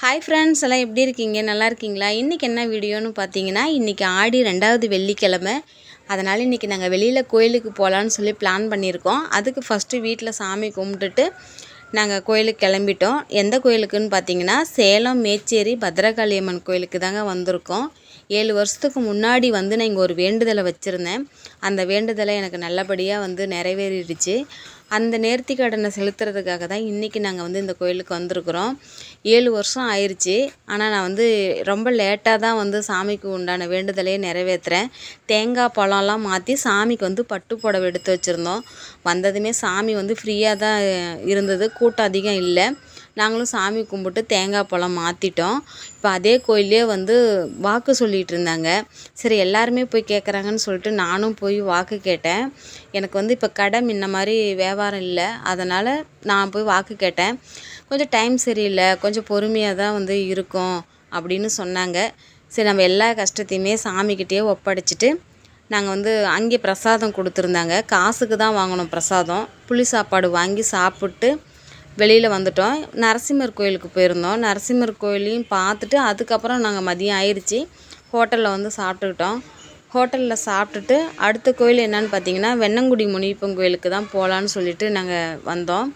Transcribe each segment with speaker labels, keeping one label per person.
Speaker 1: hi friends எல்லாம் எப்படி இருக்கீங்க நல்லா இருக்கீங்களா இன்றைக்கி என்ன வீடியோன்னு பார்த்தீங்கன்னா இன்றைக்கி ஆடி ரெண்டாவது வெள்ளிக்கிழமை அதனால் இன்றைக்கி நாங்கள் வெளியில் கோயிலுக்கு போகலான்னு சொல்லி பிளான் பண்ணியிருக்கோம் அதுக்கு ஃபஸ்ட்டு வீட்டில் சாமி கும்பிட்டுட்டு நாங்கள் கோயிலுக்கு கிளம்பிட்டோம் எந்த கோயிலுக்குன்னு பார்த்தீங்கன்னா சேலம் மேச்சேரி பத்ரகாளியம்மன் கோயிலுக்கு தாங்க வந்திருக்கோம் ஏழு வருஷத்துக்கு முன்னாடி வந்து நான் இங்கே ஒரு வேண்டுதலை வச்சுருந்தேன் அந்த வேண்டுதலை எனக்கு நல்லபடியாக வந்து நிறைவேறிடுச்சு அந்த நேர்த்தி கடனை செலுத்துறதுக்காக தான் இன்றைக்கி நாங்கள் வந்து இந்த கோயிலுக்கு வந்திருக்குறோம் ஏழு வருஷம் ஆயிடுச்சு ஆனால் நான் வந்து ரொம்ப லேட்டாக தான் வந்து சாமிக்கு உண்டான வேண்டுதலையே நிறைவேற்றுறேன் தேங்காய் பழம்லாம் மாற்றி சாமிக்கு வந்து பட்டு புடவை எடுத்து வச்சுருந்தோம் வந்ததுமே சாமி வந்து ஃப்ரீயாக தான் இருந்தது கூட்டம் அதிகம் இல்லை நாங்களும் சாமி கும்பிட்டு தேங்காய் பழம் மாற்றிட்டோம் இப்போ அதே கோயிலே வந்து வாக்கு சொல்லிகிட்டு இருந்தாங்க சரி எல்லாருமே போய் கேட்குறாங்கன்னு சொல்லிட்டு நானும் போய் வாக்கு கேட்டேன் எனக்கு வந்து இப்போ கடை முன்ன மாதிரி வியாபாரம் இல்லை அதனால் நான் போய் வாக்கு கேட்டேன் கொஞ்சம் டைம் சரியில்லை கொஞ்சம் பொறுமையாக தான் வந்து இருக்கும் அப்படின்னு சொன்னாங்க சரி நம்ம எல்லா கஷ்டத்தையுமே சாமிக்கிட்டே ஒப்படைச்சிட்டு நாங்கள் வந்து அங்கே பிரசாதம் கொடுத்துருந்தாங்க காசுக்கு தான் வாங்கினோம் பிரசாதம் புளி சாப்பாடு வாங்கி சாப்பிட்டு வெளியில் வந்துட்டோம் நரசிம்மர் கோயிலுக்கு போயிருந்தோம் நரசிம்மர் கோயிலையும் பார்த்துட்டு அதுக்கப்புறம் நாங்கள் மதியம் ஆயிடுச்சு ஹோட்டலில் வந்து சாப்பிட்டுக்கிட்டோம் ஹோட்டலில் சாப்பிட்டுட்டு அடுத்த கோயில் என்னன்னு பார்த்தீங்கன்னா வெண்ணங்குடி முனியப்பன் கோயிலுக்கு தான் போகலான்னு சொல்லிட்டு நாங்கள் வந்தோம்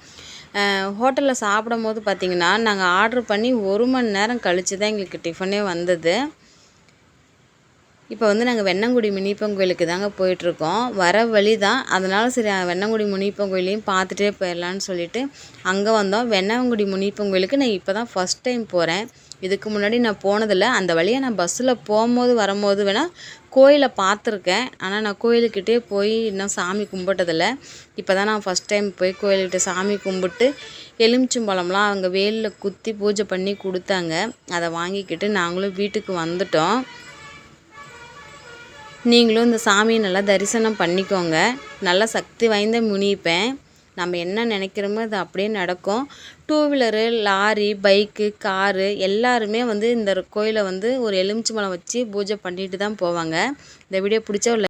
Speaker 1: ஹோட்டலில் சாப்பிடும் போது பார்த்திங்கன்னா நாங்கள் ஆர்டர் பண்ணி ஒரு மணி நேரம் கழித்து தான் எங்களுக்கு டிஃபனே வந்தது இப்போ வந்து நாங்கள் வெண்ணங்குடி முனியப்பன் கோயிலுக்கு தாங்க போயிட்டுருக்கோம் வர வழி தான் அதனால் சரி வெண்ணங்குடி முனியப்பன் கோயிலையும் பார்த்துட்டே போயிடலான்னு சொல்லிட்டு அங்கே வந்தோம் வெண்ணங்குடி முனியப்பன் கோயிலுக்கு நான் இப்போ தான் ஃபஸ்ட் டைம் போகிறேன் இதுக்கு முன்னாடி நான் போனதில்லை அந்த வழியை நான் பஸ்ஸில் போகும்போது வரும்போது வேணால் கோயிலை பார்த்துருக்கேன் ஆனால் நான் கோயிலுக்கிட்டே போய் இன்னும் சாமி கும்பிட்டதில்ல இப்போ தான் நான் ஃபஸ்ட் டைம் போய் கோயில்கிட்ட சாமி கும்பிட்டு எலுமிச்சம்பழம்லாம் அவங்க வேலில் குத்தி பூஜை பண்ணி கொடுத்தாங்க அதை வாங்கிக்கிட்டு நாங்களும் வீட்டுக்கு வந்துட்டோம் நீங்களும் இந்த சாமியை நல்லா தரிசனம் பண்ணிக்கோங்க நல்லா சக்தி வாய்ந்த முனிப்பேன் நம்ம என்ன நினைக்கிறோமோ அது அப்படியே நடக்கும் two wheeler lorry bike car எல்லாருமே வந்து இந்த கோயிலை வந்து ஒரு மலம் வச்சு பூஜை பண்ணிட்டு தான் போவாங்க இந்த வீடியோ பிடிச்ச